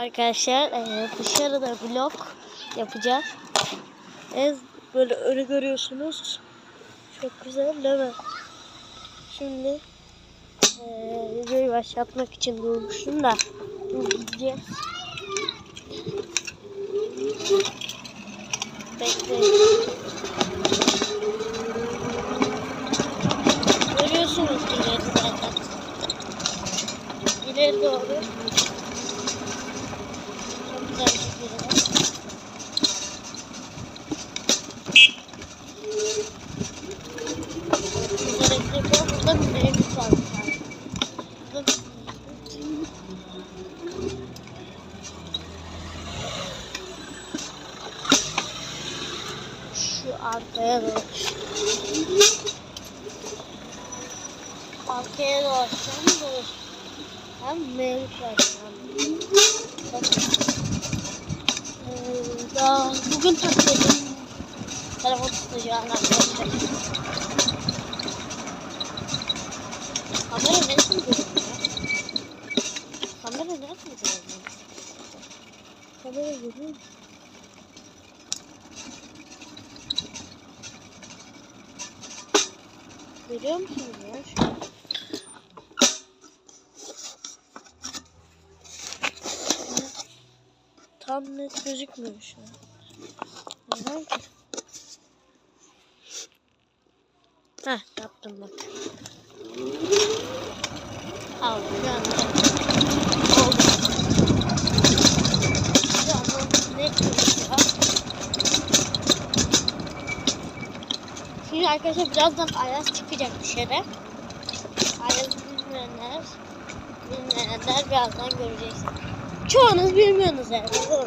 Arkadaşlar e, dışarıda vlog yapacağız. Evet, böyle önü görüyorsunuz. Çok güzel değil mi? Şimdi e, videoyu başlatmak için durmuştum da gideceğiz. Bekleyin. Görüyorsunuz ileri zaten. İleri doğru. Çok güzel bir şekilde. Güzel ekmek var. Burada bir mevcut var. bir tane. Burada bir mevcut. Şu arkaya doğru. Arkaya doğru. Sen doğru. Hem mevcut var. Hem Bakın. Ee, bugün taşıdım. Telefon tutacağım arkadaşlar. Kamera nerede mi görünüyor? Kamera nerede mi görünüyor? Kamera görünüyor? Görüyor musunuz ya şu Tam net gözükmüyor şu an. Neden ki? Heh yaptım bak. Al anda. Oldu. Şu anda net gözüküyor. Şimdi arkadaşlar birazdan Ayaz çıkacak dışarı. Ayaz bilmeyenler, bilmeyenler birazdan göreceksiniz. Çoğunuz bilmiyorsunuz yani. Doğru.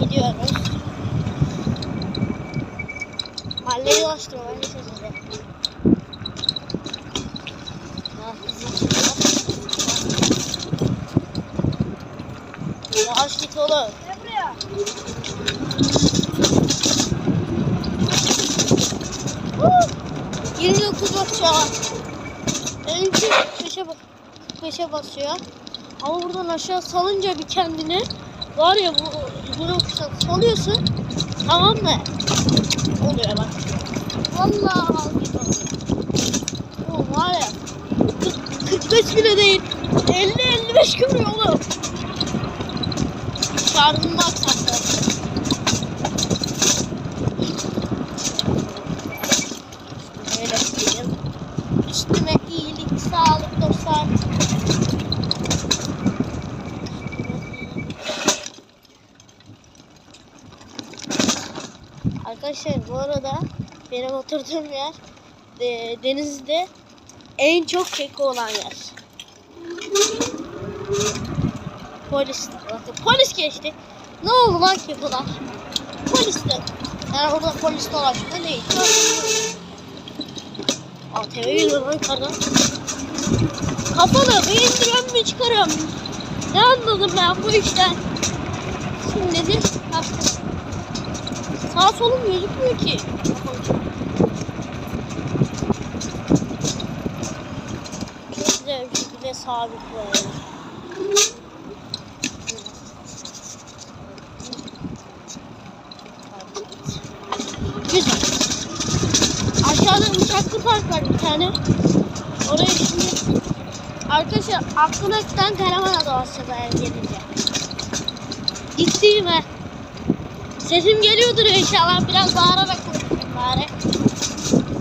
Gidiyoruz. Mahalleyi dolaştırma ben de size. Ah. Yavaş git oğlum. Ne buraya? Woo! 29 basıyor. Benimki 45'e bak 45'e basıyor. Ama buradan aşağı salınca bir kendini var ya bu bunu salıyorsun. Tamam mı? Oluyor bak. Vallahi. Bu var ya 40, 45 bile değil. 50-55 kırıyor oğlum. Şarjını baksak Öyle diyeyim. Üstüme Arkadaşlar bu arada benim oturduğum yer e, denizde en çok keko olan yer. Polis, bakın polis geçti. Ne oldu lan kekolar? Polis de. Yani orada polis dolaşma değil. ATV geliyor lan yukarıdan. Kapalı. Bir indiriyorum bir çıkarıyorum. Ne anladım ben bu işten? Şimdi nedir? Baktım. Sağ solum gözükmüyor ki. Çok güzel bir şekilde sabit böyle. Güzel. Aşağıda uçaklı park var bir tane. Oraya şimdi arkadaşlar aklına giden karavana dolaşacağız eğer gelince. Gittiğime. Sesim geliyordur inşallah. Biraz bağırarak konuşayım bari.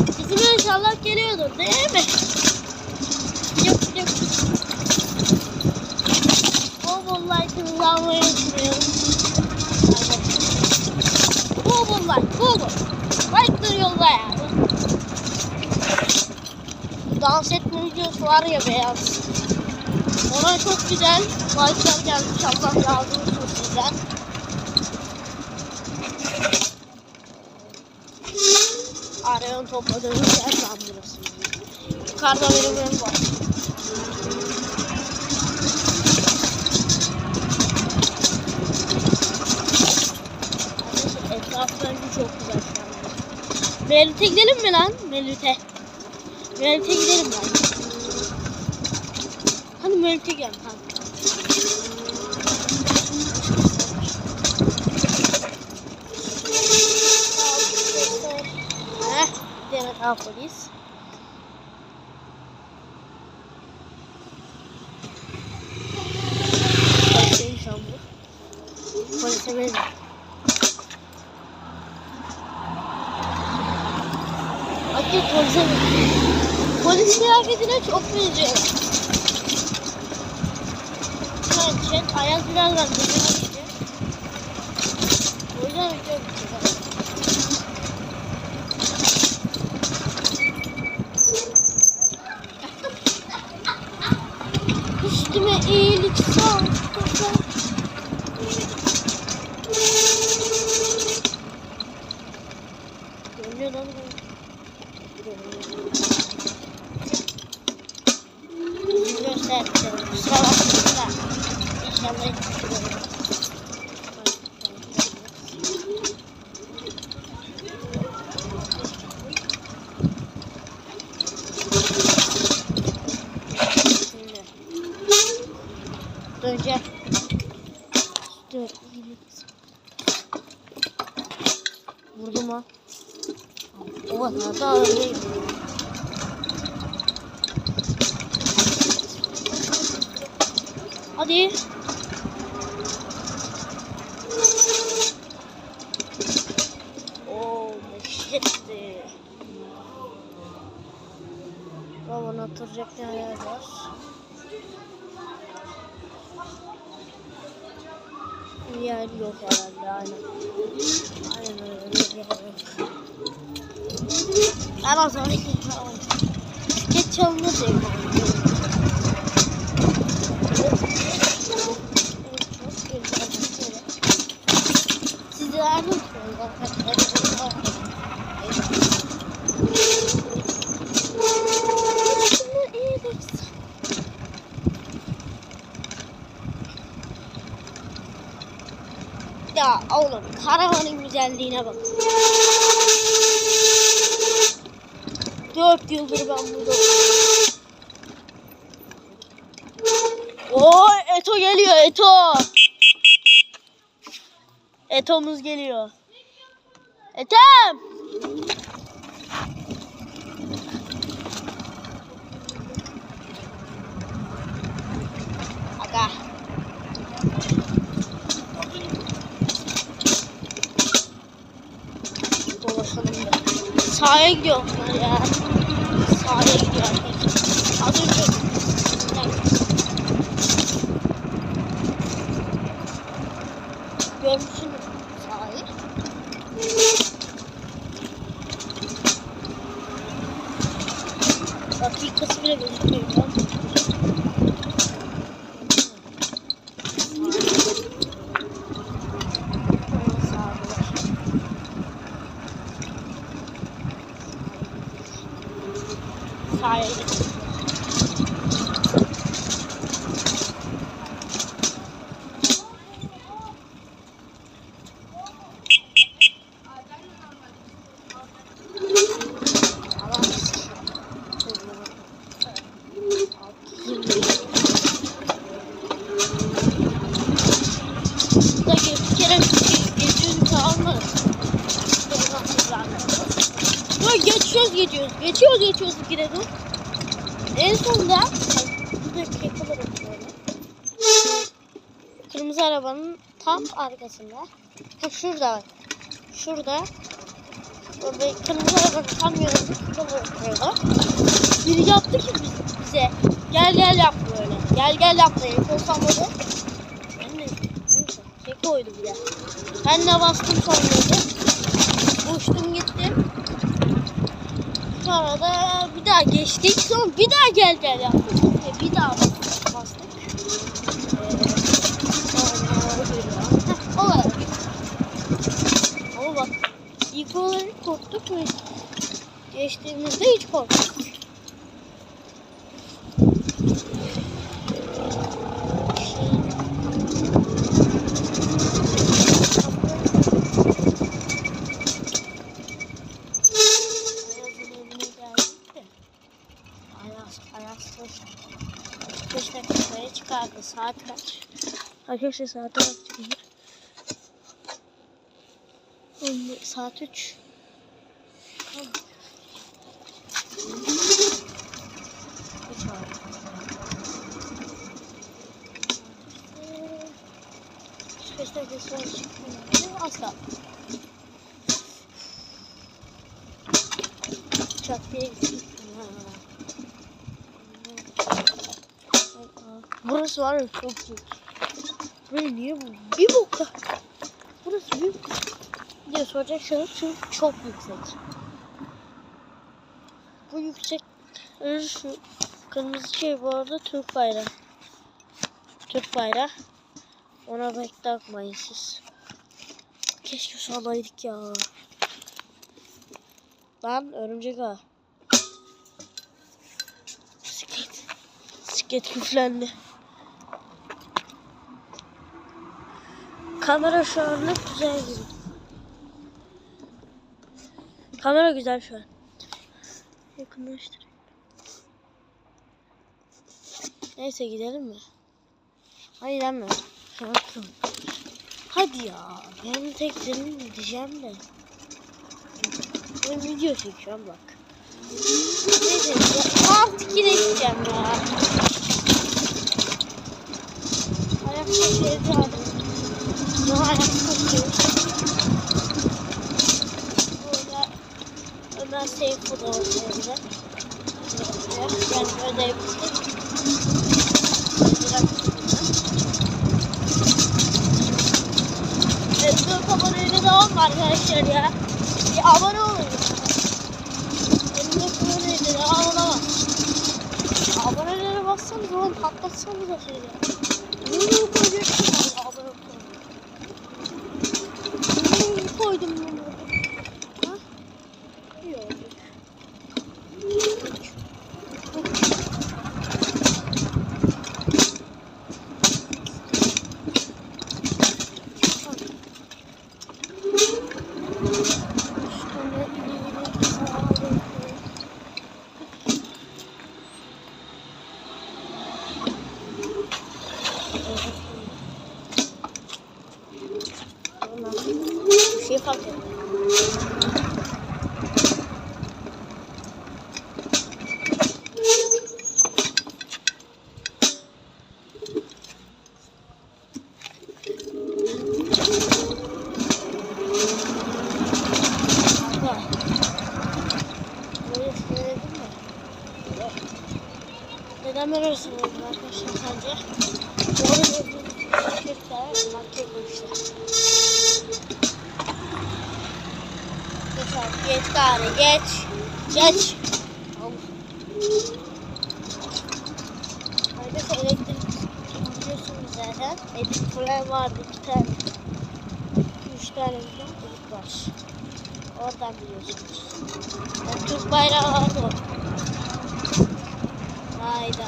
Sesim inşallah geliyordur değil mi? Yok yok. Bol bol like'ınızı almayı unutmayın. Bol bol like. Bol bol. Like'ları yolla yani. Dans etme videosu var ya beyaz. Ona çok güzel like'lar gelmiş. Allah razı olsun sizden. Arayan topladığımız yer lan burası. Yukarıda benim evim var. Arkadaşlar Etraf bence çok güzel şu anda. Melit'e gidelim mi lan? Melit'e. Melit'e gidelim ben. multigen. Ha. Heh, bir tane daha polis. Polise insan bu. Polise benziyor. Hadi polise benziyor. Polis kıyafetine çok benziyor. Ayaz birazdan dönüyor gidecek. O yüzden video bitecek. Üstüme iyilik sağ Görünüyor lan bu. Yüzü gösterdi. Kusura bakmayın da. İnşallah hiç görmez. Şimdi. Dönecek. Dur. Vurdu mu? O nasıl ağırlıyım? Hadi. Oh shit'ti. Babanı oturacak neler var? Yer yok herhalde aynen. Aynen öyle yer yok. O zaman Geç çalınır diye. Sizler. Ya oğlum karavanın güzelliğine bak. Dört yıldır ben burada. Oo Eto geliyor Eto. Etomuz geliyor. Etem. Aga. Dolaşalım da. Sahaya gidiyor bunlar ya. Sahaya gidiyor arkadaşlar. Az önce. Görmüşsünüz sahayı. Dakikası bile gözükmüyor. ya. Sağdalar. Sahaya gidiyor. Da bir kere geçiyoruz tamam mı? Dur geçiyoruz geçiyoruz. Geçiyoruz geçiyoruz dur. En sonunda bir böyle. Kırmızı arabanın tam arkasında. Ha şurada. Şurada. Orada kırmızı arabanın tam yanında bırakıyordu. Biri yaptı ki biz- bize. Gel gel yaptı böyle. Gel gel yaptı. El sallamadı. Ben de neyse. Şey koydu bir de. Ben de bastım sonunda. Uçtum gittim. Sonra da bir daha geçtik. Sonra bir daha gel gel yaptık. Ve bir daha bastık. Ee, sonra Heh, o kadar. Ama bak ilk olarak korktuk mu? Geçtiğimizde hiç korkmadık. Ayaz'ın evine geldik de. Ayaz, Ayaz hoş. 5 dakikaya çıkardı. Saat kaç? Arkadaşlar bakacağım. On- Saat 3. Üç var. Üç beş dakika sonra çıkmıyor. Az kaldı. Çat diye gittim. Burası var ya çok büyük. Böyle niye bu? Bir boka. Burası büyük. Diye soracak şey çünkü çok yüksek. Bu yüksek şu kırmızı şey bu arada Türk bayrağı. Türk bayrağı. Ona pek takmayın siz. Keşke salaydık ya. Lan örümcek ağa. Sket. Sket küflendi. Kamera şu anlık güzel gibi. Kamera güzel şu an. Yakınlaştırayım. Neyse gidelim mi? Hayır gelme. Şarkım. Hadi ya. Ben tek senin gideceğim de. Ben video çekiyorum bak. Neyse ya. Artık yine gideceğim ya. Ayak sesi Ne ayak sesi? Burada Ömer Seyfo da evde. Yani ödev bitti. Evet, bu kamerayla devam var arkadaşlar ya. Bir abone olun. Benim de kamerayla devam olamaz. Abonelere bassanız oğlum patlatsanız da şey koydum bunu? Geç. Arkadaşlar elektrik biliyorsunuz zaten. Elektrik falan vardı iki tane. Üç tane biliyorum, delik var. Oradan biliyorsunuz. Ben Türk bayrağı vardı o. Hayda.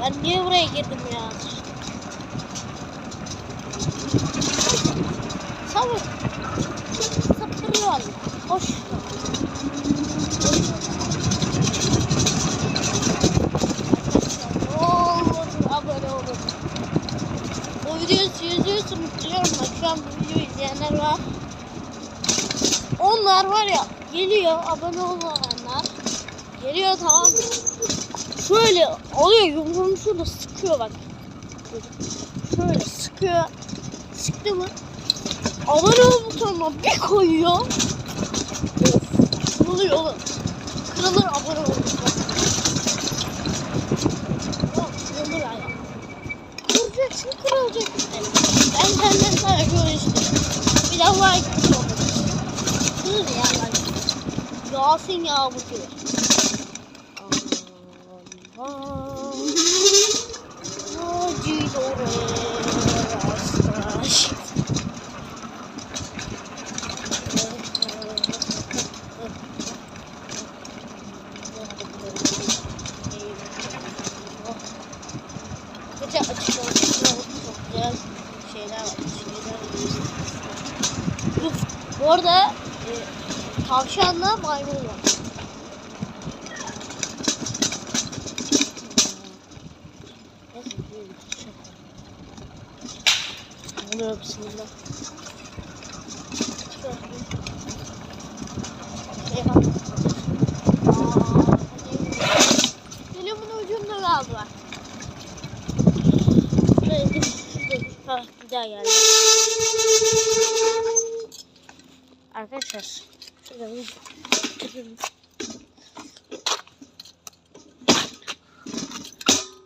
Ben niye buraya girdim ya? Sabır. Sapırıyor. Hoş. Olur, abone olun. Bu videoyu izliyorsunuz biliyorum bak şu an bu izleyenler var. Onlar var ya geliyor abone olmayanlar. Geliyor tamam? Şöyle alıyor yumruğunu şurada sıkıyor bak. Şöyle sıkıyor. Sıktı mı? Abone ol butonuna bir koyuyor. Of. Kırılıyor oğlum. Kırılır abone ol butonuna. Yok kırılır ya. Kıracaksın kırılacak işte. Ben senden sana göre işte. Bir de like butonuna. Kırılır ya like. Yağsın ya bu kere. Allah. Hadi oraya. Gece açık olsun. Çok güzel şeyler var. Şeyler var. Bu, arada e, tavşanla maymun var. Oluyor bismillah. Dilimin ucunda dur. Ha, bir daha geldi. Arkadaşlar. Şurada bir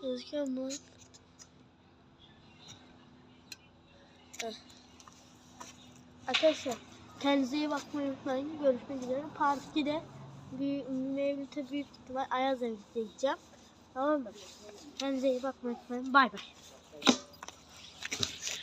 Gözüküyor mu? Arkadaşlar kendinize iyi bakmayı unutmayın. Görüşmek üzere. Part 2'de bir Mevlüt'e büyük ihtimal Ayaz Evli'de gideceğim. Tamam mı? Kendinize iyi bakmayı unutmayın. Bay bay.